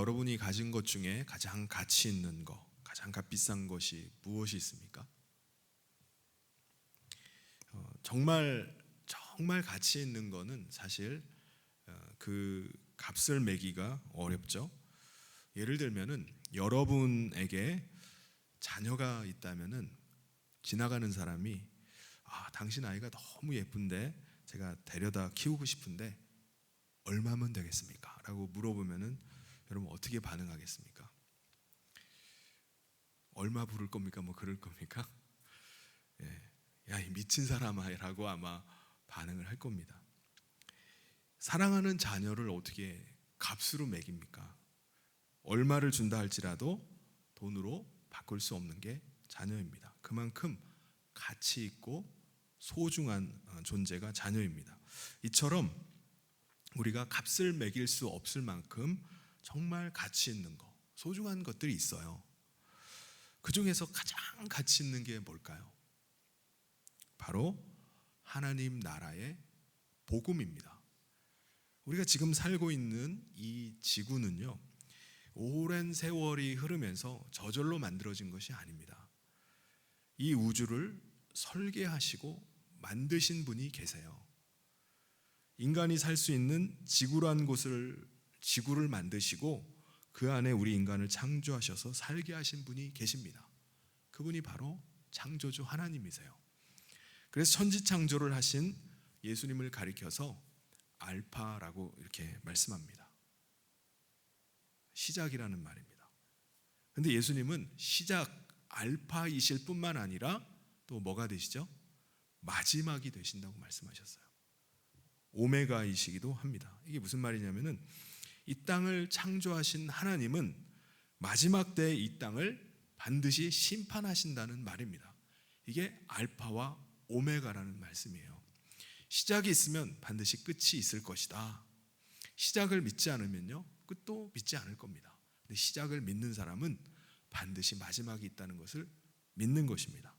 여러분이 가진 것 중에 가장 가치 있는 것, 가장 값비싼 것이 무엇이 있습니까? 어, 정말 정말 가치 있는 거는 사실 어, 그 값을 매기가 어렵죠. 예를 들면은 여러분에게 자녀가 있다면은 지나가는 사람이 아 당신 아이가 너무 예쁜데 제가 데려다 키우고 싶은데 얼마면 되겠습니까? 라고 물어보면은 여러분 어떻게 반응하겠습니까? 얼마 부를 겁니까? 뭐 그럴 겁니까? 예. 야, 이 미친 사람아라고 아마 반응을 할 겁니다. 사랑하는 자녀를 어떻게 값으로 매깁니까? 얼마를 준다 할지라도 돈으로 바꿀 수 없는 게 자녀입니다. 그만큼 가치 있고 소중한 어, 존재가 자녀입니다. 이처럼 우리가 값을 매길 수 없을 만큼 정말 가치 있는 거, 소중한 것들이 있어요. 그 중에서 가장 가치 있는 게 뭘까요? 바로 하나님 나라의 복음입니다. 우리가 지금 살고 있는 이 지구는요, 오랜 세월이 흐르면서 저절로 만들어진 것이 아닙니다. 이 우주를 설계하시고 만드신 분이 계세요. 인간이 살 수 있는 지구란 곳을 지구를 만드시고 그 안에 우리 인간을 창조하셔서 살게 하신 분이 계십니다. 그분이 바로 창조주 하나님이세요. 그래서 천지 창조를 하신 예수님을 가리켜서 알파라고 이렇게 말씀합니다. 시작이라는 말입니다. 근데 예수님은 시작 알파이실 뿐만 아니라 또 뭐가 되시죠? 마지막이 되신다고 말씀하셨어요. 오메가이시기도 합니다. 이게 무슨 말이냐면은 이 땅을 창조하신 하나님은 마지막 때이 땅을 반드시 심판하신다는 말입니다. 이게 알파와 오메가라는 말씀이에요. 시작이 있으면 반드시 끝이 있을 것이다. 시작을 믿지 않으면요, 끝도 믿지 않을 겁니다. 근데 시작을 믿는 사람은 반드시 마지막이 있다는 것을 믿는 것입니다.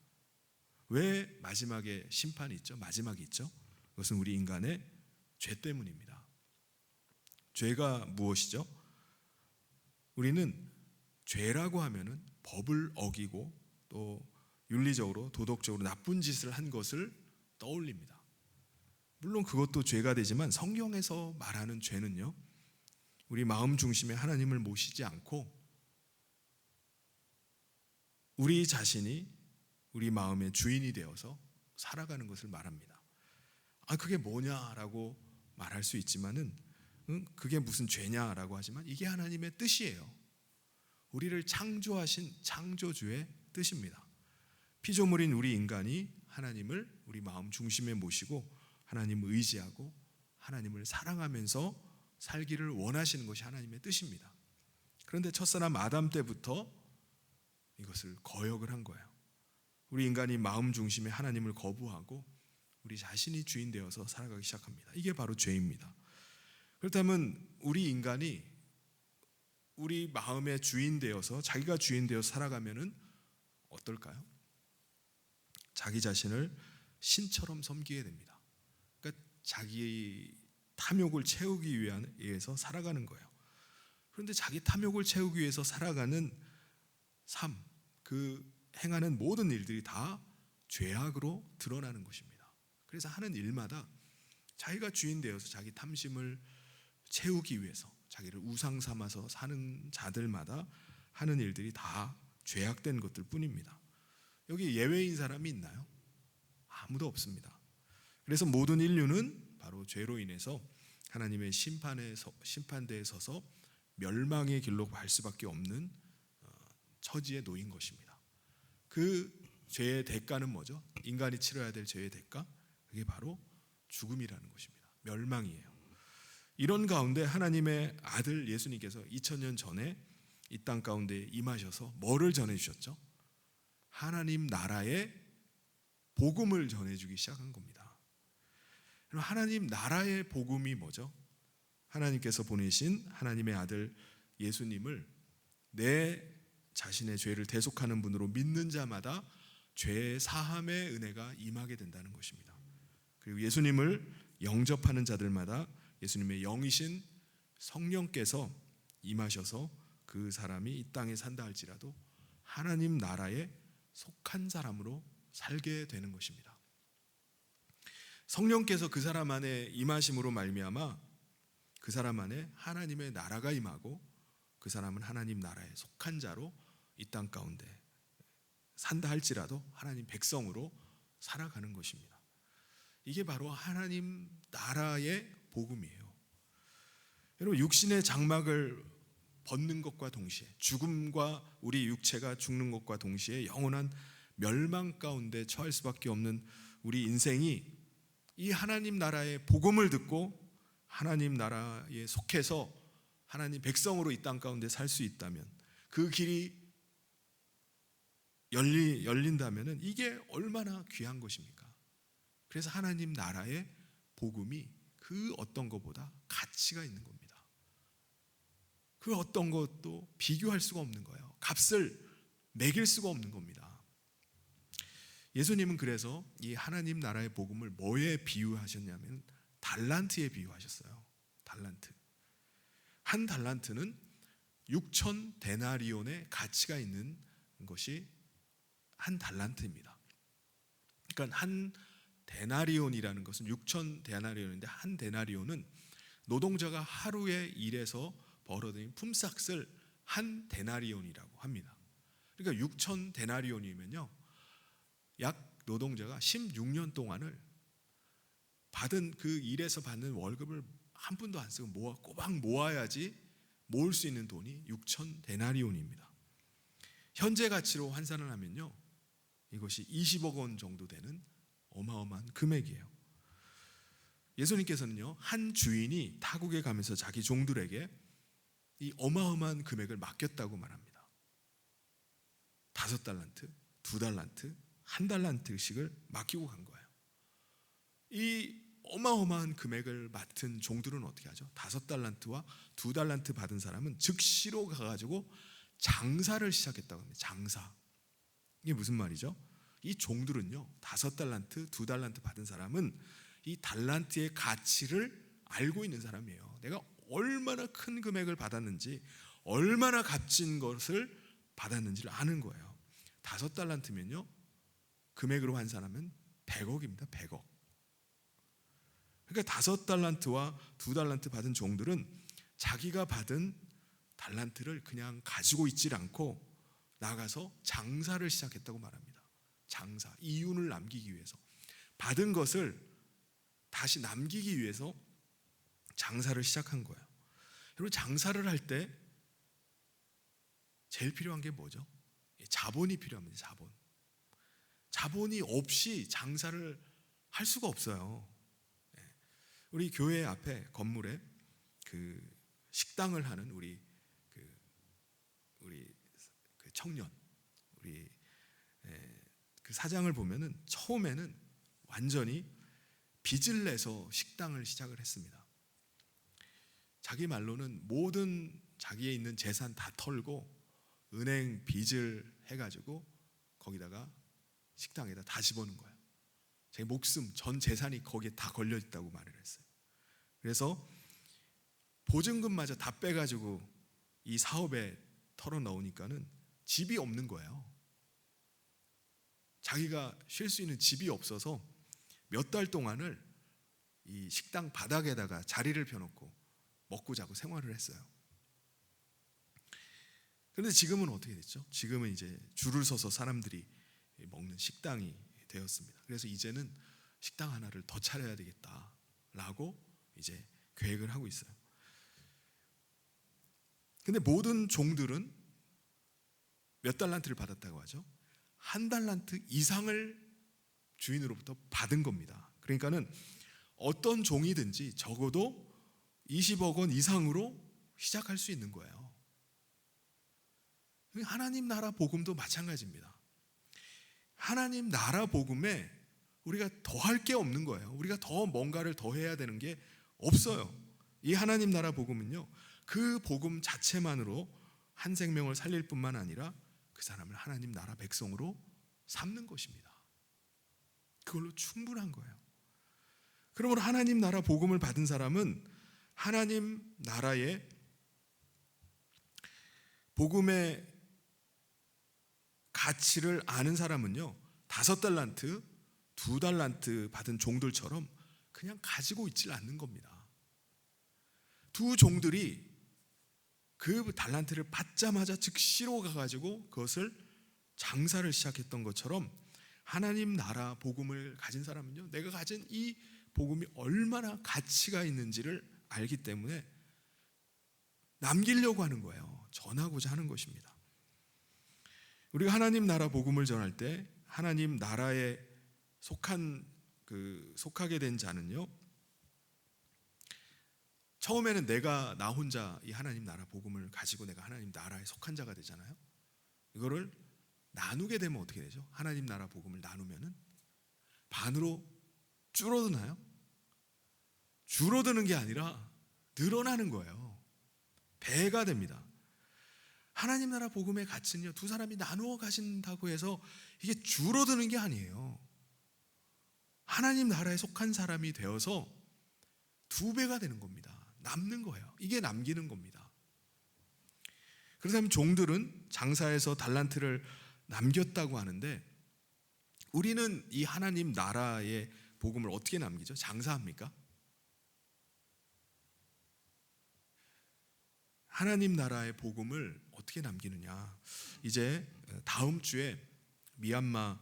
왜 마지막에 심판이 있죠? 마지막이 있죠? 그것은 우리 인간의 죄 때문입니다. 죄가 무엇이죠? 우리는 죄라고 하면은 법을 어기고 또 윤리적으로 도덕적으로 나쁜 짓을 한 것을 떠올립니다. 물론 그것도 죄가 되지만 성경에서 말하는 죄는요. 우리 마음 중심에 하나님을 모시지 않고 우리 자신이 우리 마음의 주인이 되어서 살아가는 것을 말합니다. 아 그게 뭐냐라고 말할 수 있지만은 응? 그게 무슨 죄냐라고 하지만 이게 하나님의 뜻이에요. 우리를 창조하신 창조주의 뜻입니다. 피조물인 우리 인간이 하나님을 우리 마음 중심에 모시고 하나님을 의지하고 하나님을 사랑하면서 살기를 원하시는 것이 하나님의 뜻입니다. 그런데 첫사람 아담 때부터 이것을 거역을 한 거예요. 우리 인간이 마음 중심에 하나님을 거부하고 우리 자신이 주인 되어서 살아가기 시작합니다. 이게 바로 죄입니다. 그렇다면 우리 인간이 우리 마음의 주인 되어서 자기가 주인 되어 살아가면은 어떨까요? 자기 자신을 신처럼 섬기게 됩니다. 그러니까 자기 탐욕을 채우기 위해서 살아가는 거예요. 그런데 자기 탐욕을 채우기 위해서 살아가는 삶, 그 행하는 모든 일들이 다 죄악으로 드러나는 것입니다. 그래서 하는 일마다 자기가 주인 되어서 자기 탐심을 채우기 위해서 자기를 우상 삼아서 사는 자들마다 하는 일들이 다 죄악된 것들 뿐입니다. 여기 예외인 사람이 있나요? 아무도 없습니다. 그래서 모든 인류는 바로 죄로 인해서 하나님의 심판에 서, 심판대에 서서 멸망의 길로 갈 수밖에 없는 어, 처지에 놓인 것입니다. 그 죄의 대가는 뭐죠? 인간이 치러야 될 죄의 대가? 그게 바로 죽음이라는 것입니다. 멸망이에요. 이런 가운데 하나님의 아들 예수님께서 2000년 전에 이 땅 가운데 임하셔서 뭐를 전해 주셨죠? 하나님 나라의 복음을 전해 주기 시작한 겁니다. 하나님 나라의 복음이 뭐죠? 하나님께서 보내신 하나님의 아들 예수님을 내 자신의 죄를 대속하는 분으로 믿는 자마다 죄 사함의 은혜가 임하게 된다는 것입니다. 그리고 예수님을 영접하는 자들마다 예수님의 영이신 성령께서 임하셔서 그 사람이 이 땅에 산다 할지라도 하나님 나라에 속한 사람으로 살게 되는 것입니다. 성령께서 그 사람 안에 임하심으로 말미암아 그 사람 안에 하나님의 나라가 임하고 그 사람은 하나님 나라에 속한 자로 이 땅 가운데 산다 할지라도 하나님 백성으로 살아가는 것입니다. 이게 바로 하나님 나라의 복음이에요. 여러분 육신의 장막을 벗는 것과 동시에 죽음과 우리 육체가 죽는 것과 동시에 영원한 멸망 가운데 처할 수밖에 없는 우리 인생이 이 하나님 나라의 복음을 듣고 하나님 나라에 속해서 하나님 백성으로 이 땅 가운데 살 수 있다면 그 길이 열리 열린다면은 이게 얼마나 귀한 것입니까? 그래서 하나님 나라의 복음이 그 어떤 것보다 가치가 있는 겁니다. 그 어떤 것도 비교할 수가 없는 거예요. 값을 매길 수가 없는 겁니다. 예수님은 그래서 이 하나님 나라의 복음을 뭐에 비유하셨냐면 달란트에 비유하셨어요. 달란트. 한 달란트는 6천 데나리온의 가치가 있는 것이 한 달란트입니다. 그러니까 한 데나리온이라는 것은 6천 데나리온인데 한 데나리온은 노동자가 하루에 일해서 벌어들인 품삯을 한 데나리온이라고 합니다. 그러니까 6천 데나리온이면요. 약 노동자가 16년 동안을 받은 그 일에서 받는 월급을 한 푼도 안 쓰고 모아 꼬박 모아야지 모을 수 있는 돈이 6천 데나리온입니다. 현재 가치로 환산을 하면요. 이것이 20억 원 정도 되는 어마어마한 금액이에요. 예수님께서는요, 한 주인이 타국에 가면서 자기 종들에게 이 어마어마한 금액을 맡겼다고 말합니다. 다섯 달란트, 두 달란트, 한 달란트씩을 맡기고 간 거예요. 이 어마어마한 금액을 맡은 종들은 어떻게 하죠? 다섯 달란트와 두 달란트 받은 사람은 즉시로 가가지고 장사를 시작했다고 합니다. 장사. 이게 무슨 말이죠? 이 종들은요, 다섯 달란트, 두 달란트 받은 사람은 이 달란트의 가치를 알고 있는 사람이에요. 내가 얼마나 큰 금액을 받았는지, 얼마나 값진 것을 받았는지를 아는 거예요. 다섯 달란트면요, 금액으로 환산하면 100억입니다. 100억. 그러니까 다섯 달란트와 두 달란트 받은 종들은 자기가 받은 달란트를 그냥 가지고 있질 않고 나가서 장사를 시작했다고 말합니다. 장사, 이윤을 남기기 위해서 받은 것을 다시 남기기 위해서 장사를 시작한 거예요. 여러분 장사를 할 때 제일 필요한 게 뭐죠? 자본이 필요합니다. 자본. 자본이 없이 장사를 할 수가 없어요. 예. 우리 교회 앞에 건물에 그 식당을 하는 우리 그 우리 그 청년 우리 예, 그 사장을 보면은 처음에는 완전히 빚을 내서 식당을 시작을 했습니다. 자기 말로는 모든 자기에 있는 재산 다 털고 은행 빚을 해가지고 거기다가 식당에다 다 집어넣은 거예요. 제 목숨, 전 재산이 거기에 다 걸려 있다고 말을 했어요. 그래서 보증금마저 다 빼가지고 이 사업에 털어 넣으니까는 집이 없는 거예요. 자기가 쉴 수 있는 집이 없어서 몇 달 동안을 이 식당 바닥에다가 자리를 펴놓고 먹고 자고 생활을 했어요. 그런데 지금은 어떻게 됐죠? 지금은 이제 줄을 서서 사람들이 먹는 식당이 되었습니다. 그래서 이제는 식당 하나를 더 차려야 되겠다라고 이제 계획을 하고 있어요. 근데 모든 종들은 몇 달란트를 받았다고 하죠? 한 달란트 이상을 주인으로부터 받은 겁니다. 그러니까는 어떤 종이든지 적어도 20억 원 이상으로 시작할 수 있는 거예요. 하나님 나라 복음도 마찬가지입니다. 하나님 나라 복음에 우리가 더 할 게 없는 거예요. 우리가 더 뭔가를 더 해야 되는 게 없어요. 이 하나님 나라 복음은요. 그 복음 자체만으로 한 생명을 살릴 뿐만 아니라 그 사람을 하나님 나라 백성으로 삼는 것입니다. 그걸로 충분한 거예요. 그러므로 하나님 나라 복음을 받은 사람은 하나님 나라의 복음의 가치를 아는 사람은요 다섯 달란트, 두 달란트 받은 종들처럼 그냥 가지고 있질 않는 겁니다. 두 종들이 그 달란트를 받자마자 즉시로 가가지고 그것을 장사를 시작했던 것처럼 하나님 나라 복음을 가진 사람은요 내가 가진 이 복음이 얼마나 가치가 있는지를 알기 때문에 남기려고 하는 거예요. 전하고자 하는 것입니다. 우리가 하나님 나라 복음을 전할 때 하나님 나라에 속한 그 속하게 된 자는요. 처음에는 내가 나 혼자 이 하나님 나라 복음을 가지고 내가 하나님 나라에 속한 자가 되잖아요. 이거를 나누게 되면 어떻게 되죠? 하나님 나라 복음을 나누면은 반으로 줄어드나요? 줄어드는 게 아니라 늘어나는 거예요. 배가 됩니다. 하나님 나라 복음의 가치는요, 두 사람이 나누어 가신다고 해서 이게 줄어드는 게 아니에요. 하나님 나라에 속한 사람이 되어서 두 배가 되는 겁니다. 남는 거예요. 이게 남기는 겁니다. 그렇다면 종들은 장사에서 달란트를 남겼다고 하는데 우리는 이 하나님 나라의 복음을 어떻게 남기죠? 장사합니까? 하나님 나라의 복음을 어떻게 남기느냐? 이제 다음 주에 미얀마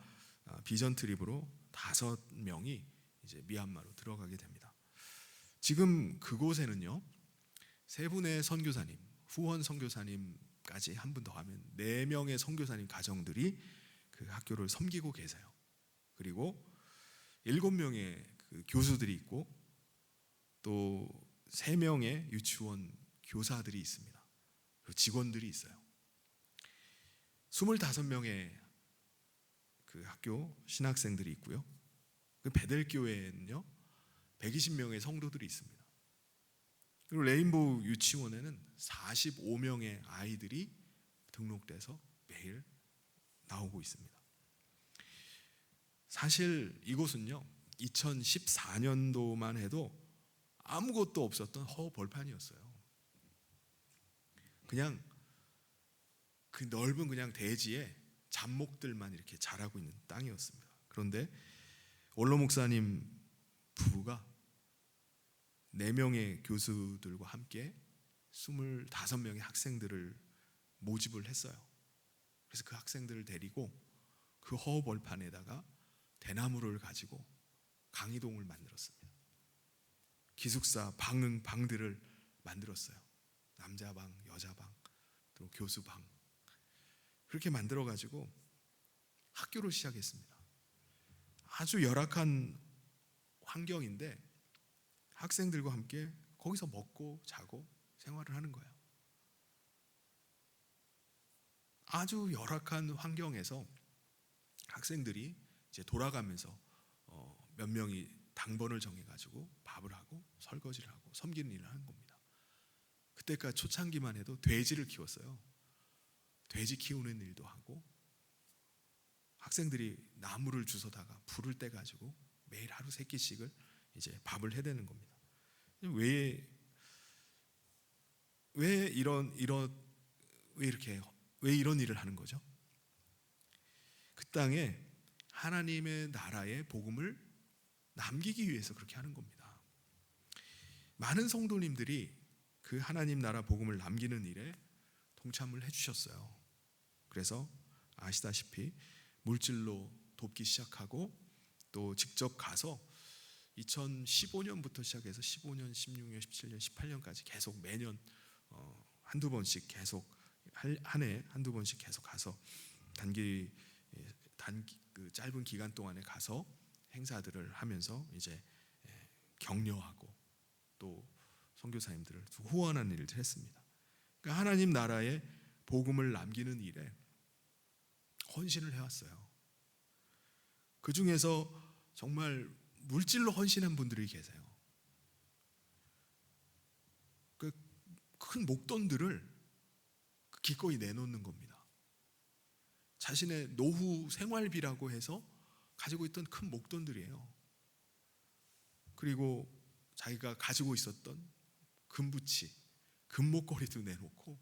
비전 트립으로 다섯 명이 이제 미얀마로 들어가게 됩니다. 지금 그곳에는요 세 분의 선교사님, 후원 선교사님까지 한 분 더 하면 네 명의 선교사님 가정들이 그 학교를 섬기고 계세요. 그리고 일곱 명의 그 교수들이 있고 또 세 명의 유치원 교사들이 있습니다. 그리고 직원들이 있어요. 25명의 그 학교 신학생들이 있고요. 그 베델 교회에는요. 120명의 성도들이 있습니다. 그리고 레인보우 유치원에는 45명의 아이들이 등록돼서 매일 나오고 있습니다. 사실 이곳은요. 2014년도만 해도 아무것도 없었던 허벌판이었어요. 그냥 그 넓은 그냥 대지에 잡목들만 이렇게 자라고 있는 땅이었습니다. 그런데 원로 목사님 부부가 네 명의 교수들과 함께 25명의 학생들을 모집을 했어요. 그래서 그 학생들을 데리고 그 허벌판에다가 대나무를 가지고 강의동을 만들었습니다. 기숙사 방응 방들을 만들었어요. 남자 방, 여자 방, 또 교수 방. 그렇게 만들어 가지고 학교를 시작했습니다. 아주 열악한 환경인데 학생들과 함께 거기서 먹고 자고 생활을 하는 거예요. 아주 열악한 환경에서 학생들이 이제 돌아가면서 어, 몇 명이 당번을 정해가지고 밥을 하고 설거지를 하고 섬기는 일을 하는 겁니다. 그때까지 초창기만 해도 돼지를 키웠어요. 돼지 키우는 일도 하고 학생들이 나무를 주워다가 불을 떼 가지고 매일 하루 세 끼씩을 이제 밥을 해대는 겁니다. 왜, 왜 이런, 이런, 왜 이렇게, 왜 이런 일을 하는 거죠? 그 땅에 하나님의 나라의 복음을 남기기 위해서 그렇게 하는 겁니다. 많은 성도님들이 그 하나님 나라 복음을 남기는 일에 동참을 해주셨어요. 그래서 아시다시피 물질로 돕기 시작하고 또 직접 가서 2015년부터 시작해서 15년, 16년, 17년, 18년까지 계속 매년 어, 한두 번씩 계속 한 해 한두 번씩 계속 가서 단기 단기 그 짧은 기간 동안에 가서 행사들을 하면서 이제 격려하고 또 선교사님들을 후원하는 일을 했습니다. 그러니까 하나님 나라의 복음을 남기는 일에 헌신을 해왔어요. 그 중에서 정말 물질로 헌신한 분들이 계세요. 그 큰 목돈들을 기꺼이 내놓는 겁니다. 자신의 노후 생활비라고 해서 가지고 있던 큰 목돈들이에요. 그리고 자기가 가지고 있었던 금부치, 금목걸이도 내놓고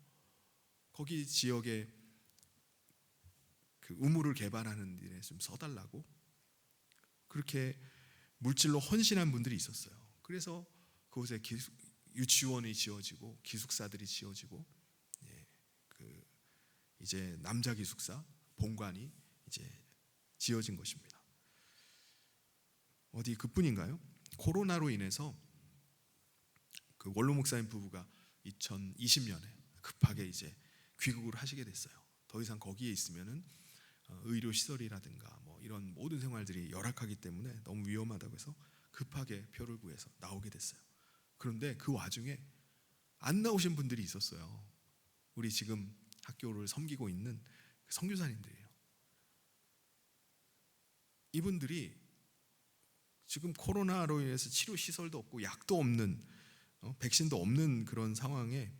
거기 지역에 그 우물을 개발하는 일에 좀 써달라고 그렇게 물질로 헌신한 분들이 있었어요. 그래서 그곳에 기숙, 유치원이 지어지고 기숙사들이 지어지고 예, 그 이제 남자 기숙사 본관이 이제 지어진 것입니다. 어디 그뿐인가요? 코로나로 인해서 그 원로 목사님 부부가 2020년에 급하게 이제 귀국을 하시게 됐어요. 더 이상 거기에 있으면은 어, 의료 시설이라든가 뭐 이런 모든 생활들이 열악하기 때문에 너무 위험하다고 해서 급하게 표를 구해서 나오게 됐어요. 그런데 그 와중에 안 나오신 분들이 있었어요. 우리 지금 학교를 섬기고 있는 그 선교사님들이에요. 이분들이 지금 코로나로 인해서 치료 시설도 없고 약도 없는 어, 백신도 없는 그런 상황에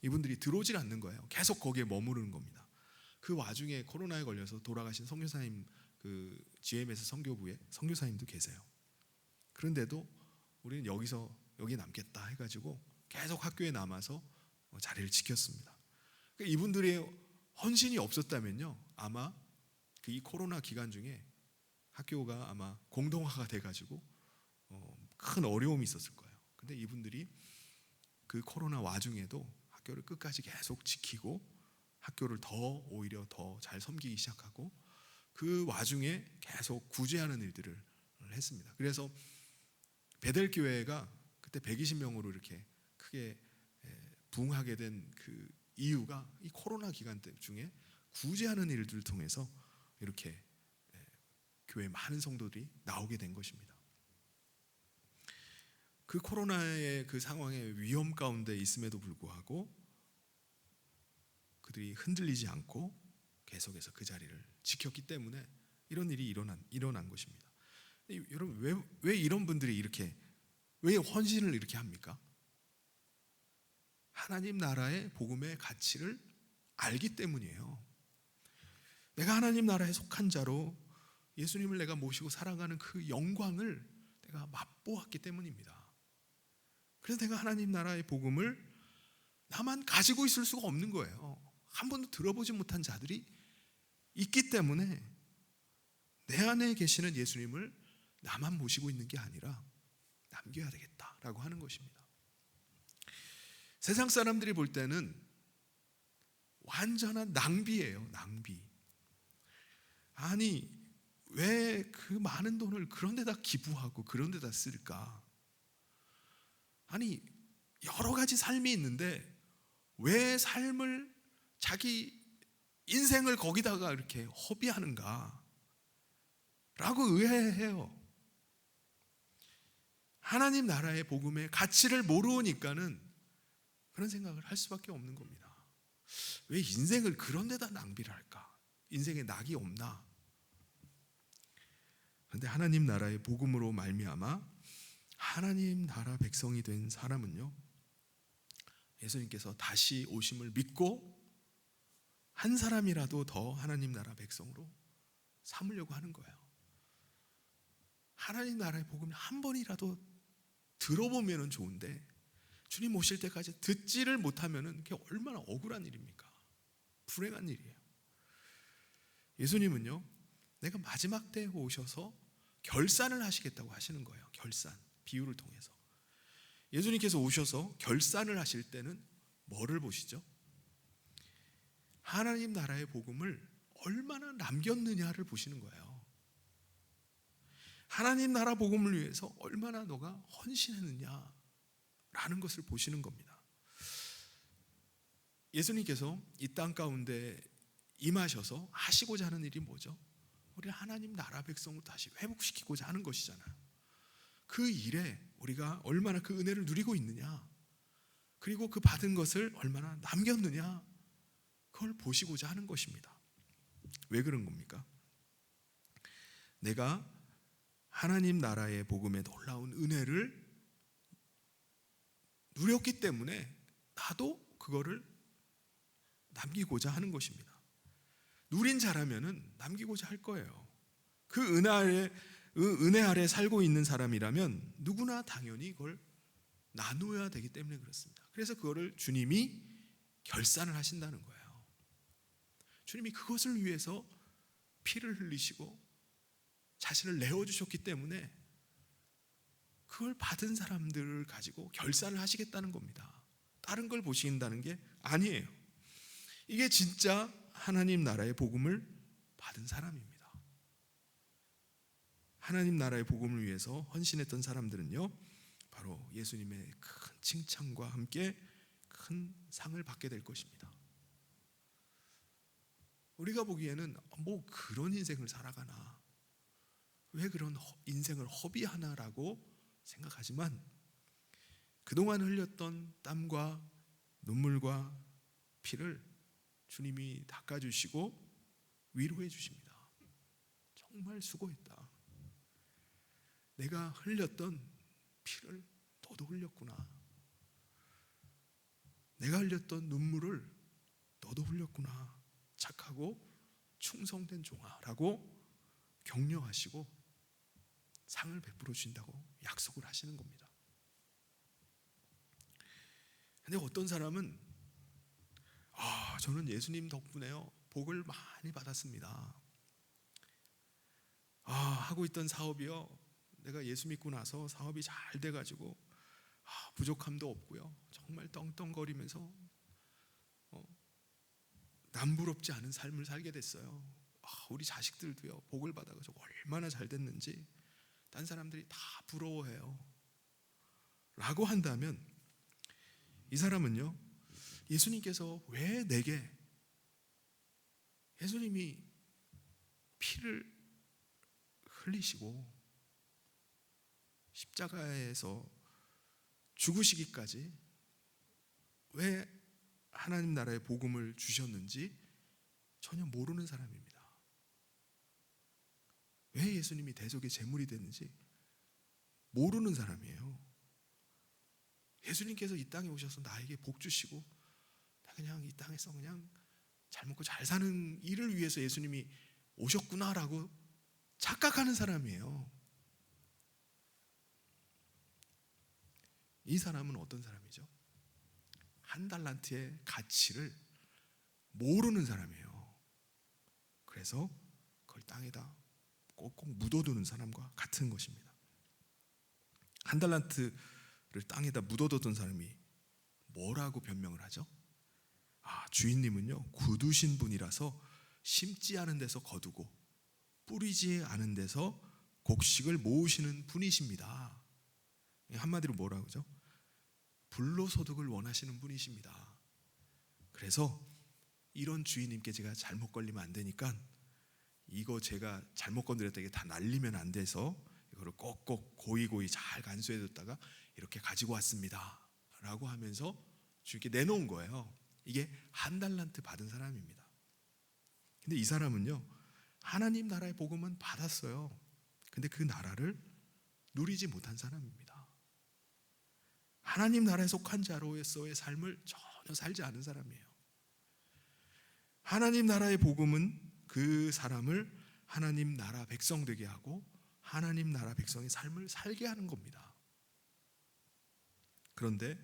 이분들이 들어오질 않는 거예요. 계속 거기에 머무르는 겁니다. 그 와중에 코로나에 걸려서 돌아가신 선교사님 그 GMS 선교부에 선교사님도 계세요. 그런데도 우리는 여기서 여기 남겠다 해가지고 계속 학교에 남아서 어, 자리를 지켰습니다. 그러니까 이분들의 헌신이 없었다면요, 아마 그 이 코로나 기간 중에 학교가 아마 공동화가 돼가지고 어, 큰 어려움이 있었을 거예요. 근데 이분들이 그 코로나 와중에도 학교를 끝까지 계속 지키고 학교를 더 오히려 더 잘 섬기기 시작하고 그 와중에 계속 구제하는 일들을 했습니다. 그래서 베델 교회가 그때 120명으로 이렇게 크게 부흥하게 된 그 이유가 이 코로나 기간 때 중에 구제하는 일들을 통해서 이렇게 교회 많은 성도들이 나오게 된 것입니다. 그 코로나의 그 상황의 위험 가운데 있음에도 불구하고 그들이 흔들리지 않고 계속해서 그 자리를 지켰기 때문에 이런 일이 일어난 일어난 것입니다. 여러분 왜, 왜 이런 분들이 이렇게 왜 헌신을 이렇게 합니까? 하나님 나라의 복음의 가치를 알기 때문이에요. 내가 하나님 나라에 속한 자로 예수님을 내가 모시고 살아가는 그 영광을 내가 맛보았기 때문입니다. 그래서 내가 하나님 나라의 복음을 나만 가지고 있을 수가 없는 거예요. 한 번도 들어보지 못한 자들이 있기 때문에 내 안에 계시는 예수님을 나만 모시고 있는 게 아니라 남겨야 되겠다라고 하는 것입니다. 세상 사람들이 볼 때는 완전한 낭비예요, 낭비. 아니, 왜 그 많은 돈을 그런 데다 기부하고 그런 데다 쓸까? 아니, 여러 가지 삶이 있는데 왜 삶을 자기 인생을 거기다가 이렇게 허비하는가? 라고 의아해요. 하나님 나라의 복음의 가치를 모르니까는 그런 생각을 할 수밖에 없는 겁니다. 왜 인생을 그런 데다 낭비를 할까? 인생에 낙이 없나? 그런데 하나님 나라의 복음으로 말미암아 하나님 나라 백성이 된 사람은요. 예수님께서 다시 오심을 믿고 한 사람이라도 더 하나님 나라 백성으로 삼으려고 하는 거예요. 하나님 나라의 복음을 한 번이라도 들어보면 좋은데 주님 오실 때까지 듣지를 못하면 그게 얼마나 억울한 일입니까? 불행한 일이에요. 예수님은요, 내가 마지막 때에 오셔서 결산을 하시겠다고 하시는 거예요. 결산, 비유를 통해서. 예수님께서 오셔서 결산을 하실 때는 뭐를 보시죠? 하나님 나라의 복음을 얼마나 남겼느냐를 보시는 거예요. 하나님 나라 복음을 위해서 얼마나 너가 헌신했느냐라는 것을 보시는 겁니다. 예수님께서 이 땅 가운데 임하셔서 하시고자 하는 일이 뭐죠? 우리 하나님 나라 백성을 다시 회복시키고자 하는 것이잖아요. 그 일에 우리가 얼마나 그 은혜를 누리고 있느냐, 그리고 그 받은 것을 얼마나 남겼느냐, 그걸 보시고자 하는 것입니다. 왜 그런 겁니까? 내가 하나님 나라의 복음에 놀라운 은혜를 누렸기 때문에 나도 그거를 남기고자 하는 것입니다. 누린 자라면은 남기고자 할 거예요. 그 은혜 아래 은혜 아래 살고 있는 사람이라면 누구나 당연히 그걸 나누어야 되기 때문에 그렇습니다. 그래서 그거를 주님이 결산을 하신다는 거예요. 주님이 그것을 위해서 피를 흘리시고 자신을 내어 주셨기 때문에 그걸 받은 사람들을 가지고 결산을 하시겠다는 겁니다. 다른 걸 보신다는 게 아니에요. 이게 진짜 하나님 나라의 복음을 받은 사람입니다. 하나님 나라의 복음을 위해서 헌신했던 사람들은요, 바로 예수님의 큰 칭찬과 함께 큰 상을 받게 될 것입니다. 우리가 보기에는 뭐 그런 인생을 살아가나, 왜 그런 허- 인생을 허비하나라고 생각하지만 그동안 흘렸던 땀과 눈물과 피를 주님이 닦아주시고 위로해 주십니다. 정말 수고했다. 내가 흘렸던 피를 너도 흘렸구나. 내가 흘렸던 눈물을 너도 흘렸구나. 착하고 충성된 종아라고 격려하시고 상을 베풀어 주신다고 약속을 하시는 겁니다. 근데 어떤 사람은 아, 저는 예수님 덕분에요. 복을 많이 받았습니다. 아, 하고 있던 사업이요. 내가 예수 믿고 나서 사업이 잘 돼 가지고 아, 부족함도 없고요. 정말 떵떵거리면서 어, 남부럽지 않은 삶을 살게 됐어요. 아, 우리 자식들도요. 복을 받아 가지고 얼마나 잘 됐는지 딴 사람들이 다 부러워해요. 라고 한다면 이 사람은요. 예수님께서 왜 내게 예수님이 피를 흘리시고 십자가에서 죽으시기까지 왜 하나님 나라의 복음을 주셨는지 전혀 모르는 사람입니다. 왜 예수님이 대적의 제물이 됐는지 모르는 사람이에요. 예수님께서 이 땅에 오셔서 나에게 복 주시고 나 그냥 이 땅에서 그냥 잘 먹고 잘 사는 일을 위해서 예수님이 오셨구나라고 착각하는 사람이에요. 이 사람은 어떤 사람이죠? 한 달란트의 가치를 모르는 사람이에요. 그래서 그걸 땅에다 꼭꼭 묻어두는 사람과 같은 것입니다. 한 달란트를 땅에다 묻어두던 사람이 뭐라고 변명을 하죠? 아, 주인님은요, 굳으신 분이라서 심지 않은 데서 거두고 뿌리지 않은 데서 곡식을 모으시는 분이십니다. 한마디로 뭐라고 하죠? 불로 소득을 원하시는 분이십니다. 그래서 이런 주인님께 제가 잘못 걸리면 안 되니까 이거 제가 잘못 건드렸다 이게 다 날리면 안 돼서 이거를 꼭꼭 고이고이 잘 간수해뒀다가 이렇게 가지고 왔습니다. 라고 하면서 주님께 내놓은 거예요. 이게 한 달란트 받은 사람입니다. 근데 이 사람은요, 하나님 나라의 복음은 받았어요. 근데 그 나라를 누리지 못한 사람입니다. 하나님 나라에 속한 자로서의 삶을 전혀 살지 않은 사람이에요. 하나님 나라의 복음은 그 사람을 하나님 나라 백성 되게 하고 하나님 나라 백성의 삶을 살게 하는 겁니다. 그런데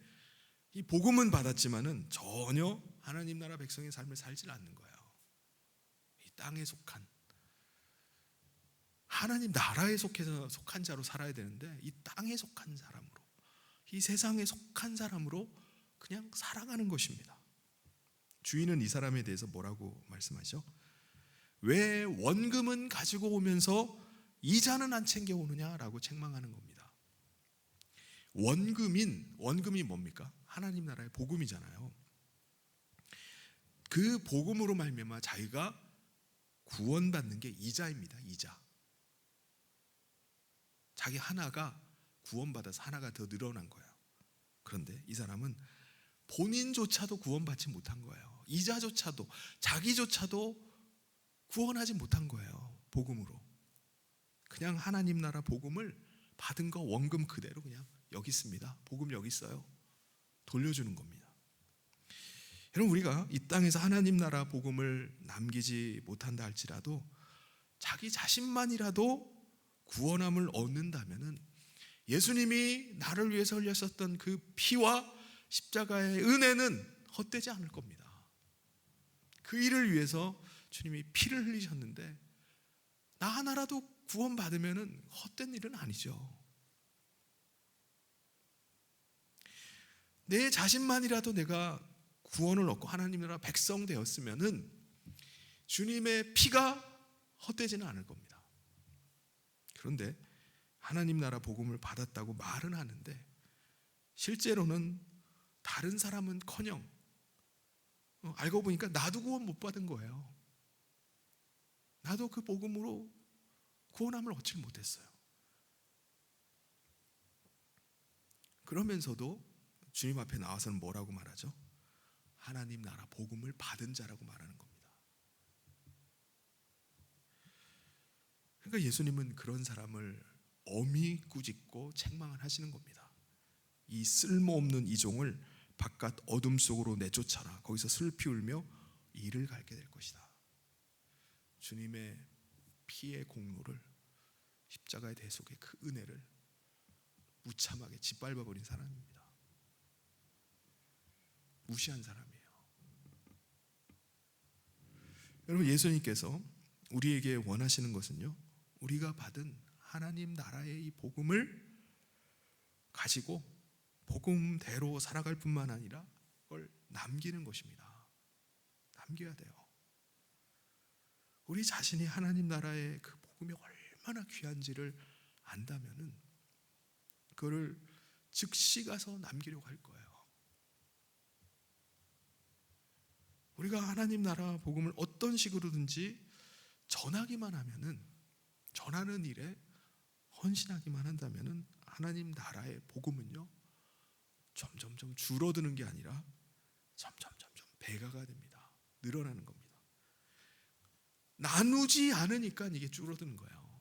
이 복음은 받았지만은 전혀 하나님 나라 백성의 삶을 살지 않는 거예요. 이 땅에 속한 하나님 나라에 속해서 속한 자로 살아야 되는데 이 땅에 속한 사람으로 이 세상에 속한 사람으로 그냥 살아가는 것입니다. 주인은 이 사람에 대해서 뭐라고 말씀하죠? 왜 원금은 가지고 오면서 이자는 안 챙겨 오느냐라고 책망하는 겁니다. 원금인 원금이 뭡니까? 하나님 나라의 복음이잖아요. 그 복음으로 말미암아 자기가 구원받는 게 이자입니다. 이자. 자기 하나가 구원받아서 하나가 더 늘어난 거예요. 그런데 이 사람은 본인조차도 구원받지 못한 거예요. 이자조차도 자기조차도 구원하지 못한 거예요. 복음으로. 그냥 하나님 나라 복음을 받은 거 원금 그대로 그냥 여기 있습니다. 복음 여기 있어요. 돌려주는 겁니다. 여러분 우리가 이 땅에서 하나님 나라 복음을 남기지 못한다 할지라도 자기 자신만이라도 구원함을 얻는다면은 예수님이 나를 위해서 흘렸었던 그 피와 십자가의 은혜는 헛되지 않을 겁니다. 그 일을 위해서 주님이 피를 흘리셨는데 나 하나라도 구원 받으면은 헛된 일은 아니죠. 내 자신만이라도 내가 구원을 얻고 하나님 나라 백성 되었으면은 주님의 피가 헛되지는 않을 겁니다. 그런데 하나님 나라 복음을 받았다고 말은 하는데 실제로는 다른 사람은 커녕 어, 알고 보니까 나도 구원 못 받은 거예요. 나도 그 복음으로 구원함을 얻지 못했어요. 그러면서도 주님 앞에 나와서는 뭐라고 말하죠? 하나님 나라 복음을 받은 자라고 말하는 겁니다. 그러니까 예수님은 그런 사람을 엄히 꾸짖고 책망을 하시는 겁니다. 이 쓸모없는 이종을 바깥 어둠 속으로 내쫓아라. 거기서 슬피 울며 이를 갈게 될 것이다. 주님의 피의 공로를 십자가의 대속의 그 은혜를 무참하게 짓밟아 버린 사람입니다. 무시한 사람이에요. 여러분 예수님께서 우리에게 원하시는 것은요. 우리가 받은 하나님 나라의 이 복음을 가지고 복음대로 살아갈 뿐만 아니라 그걸 남기는 것입니다. 남겨야 돼요. 우리 자신이 하나님 나라의 그 복음이 얼마나 귀한지를 안다면은 그거를 즉시 가서 남기려고 할 거예요. 우리가 하나님 나라 복음을 어떤 식으로든지 전하기만 하면은 전하는 일에 헌신하기만 한다면은 하나님 나라의 복음은요 점점점 줄어드는 게 아니라 점점 점점 배가가 됩니다. 늘어나는 겁니다. 나누지 않으니까 이게 줄어드는 거예요.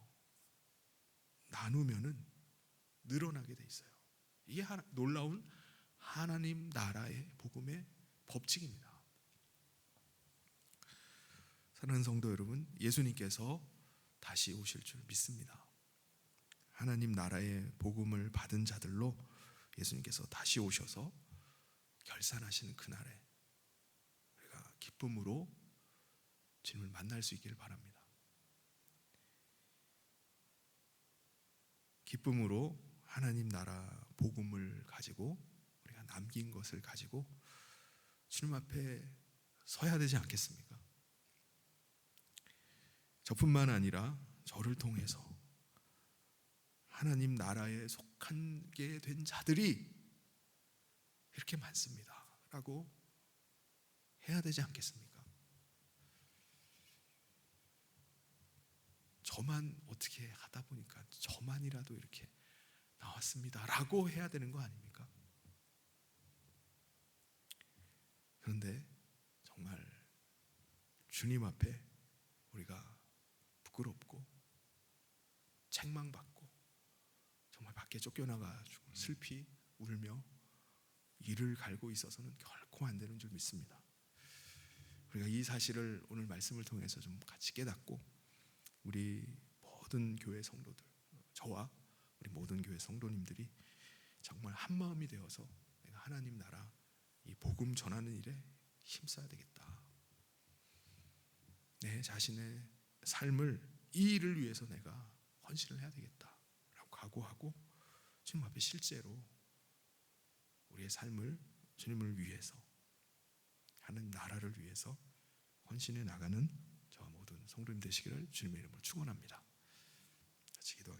나누면은 늘어나게 돼 있어요. 이게 하나, 놀라운 하나님 나라의 복음의 법칙입니다. 사랑하는 성도 여러분, 예수님께서 다시 오실 줄 믿습니다. 하나님 나라의 복음을 받은 자들로 예수님께서 다시 오셔서 결산하시는 그날에 우리가 기쁨으로 주님을 만날 수 있기를 바랍니다. 기쁨으로 하나님 나라 복음을 가지고 우리가 남긴 것을 가지고 주님 앞에 서야 되지 않겠습니까? 저뿐만 아니라 저를 통해서 하나님 나라에 속하게 된 자들이 이렇게 많습니다. 라고 해야 되지 않겠습니까? 저만 어떻게 하다 보니까 저만이라도 이렇게 나왔습니다. 라고 해야 되는 거 아닙니까? 그런데 정말 주님 앞에 우리가 부끄럽고 책망받고 밖에 쫓겨나가지고 슬피 울며 이를 갈고 있어서는 결코 안 되는 줄 믿습니다. 우리가 이 사실을 오늘 말씀을 통해서 좀 같이 깨닫고 우리 모든 교회 성도들 저와 우리 모든 교회 성도님들이 정말 한 마음이 되어서 내가 하나님 나라 이 복음 전하는 일에 힘써야 되겠다. 내 자신의 삶을 이 일을 위해서 내가 헌신을 해야 되겠다라고 각오하고 주님 앞에 실제로 우리의 삶을 주님을 위해서 하는 나라를 위해서 헌신해 나가는 저와 모든 성도님 되시기를 주님의 이름으로 축원합니다. 같이 기도하겠습니다.